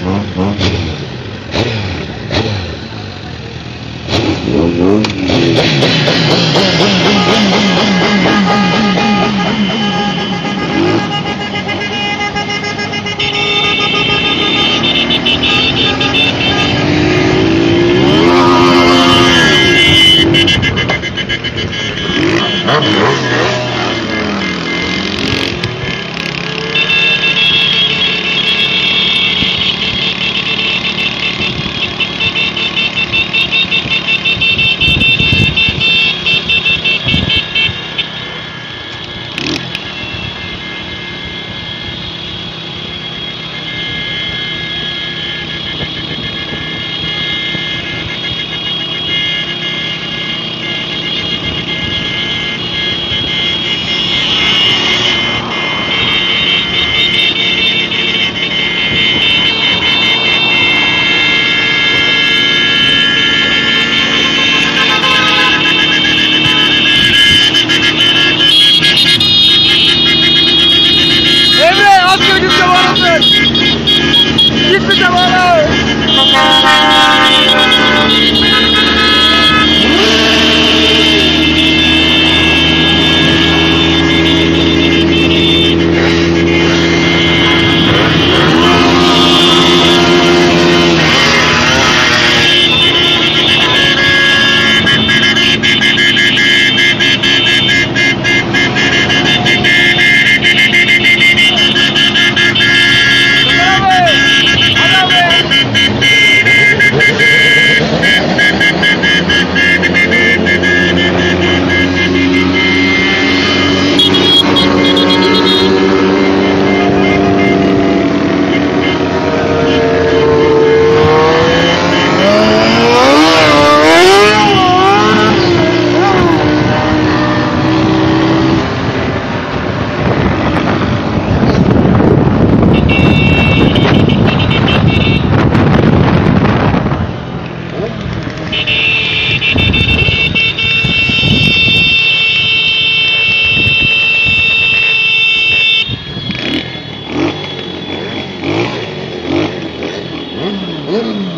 Música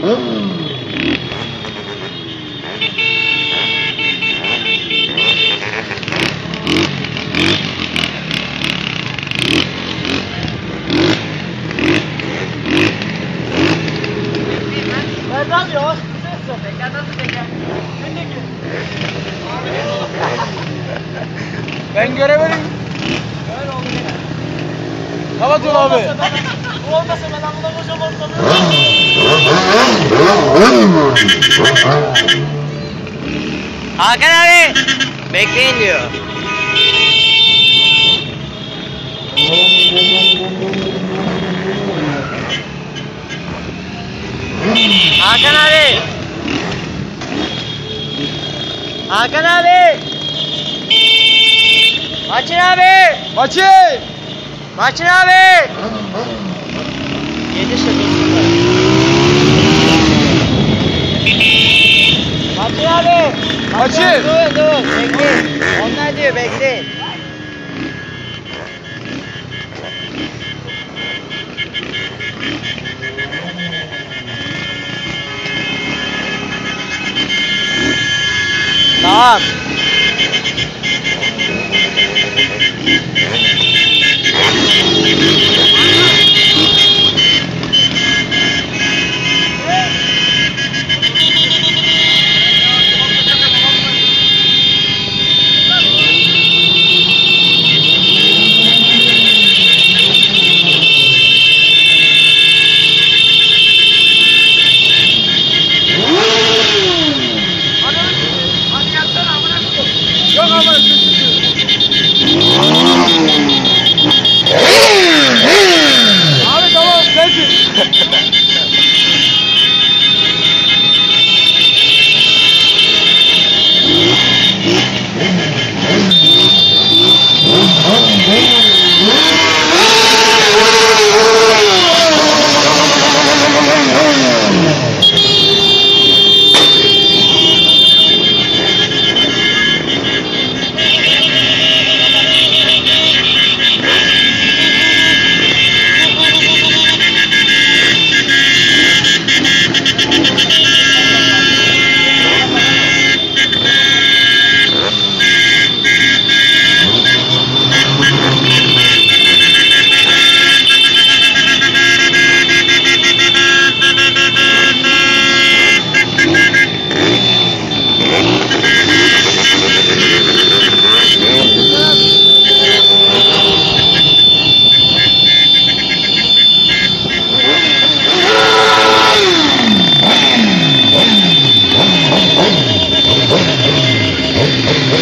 Hı? Ben göremedim. Böyle oldu yine. Kapatın abi. Bu olmasa ben amına kocaman Hakan abi. Bekleyin diyor. Hakan abi. Hakan abi. Maçın abi. Maçı. Maçın abi. Yedi şakasında. Maçın abi. Maçın. Dur dur bekleyin. Onlar diyor bekleyin. Tamam. Oh, my God.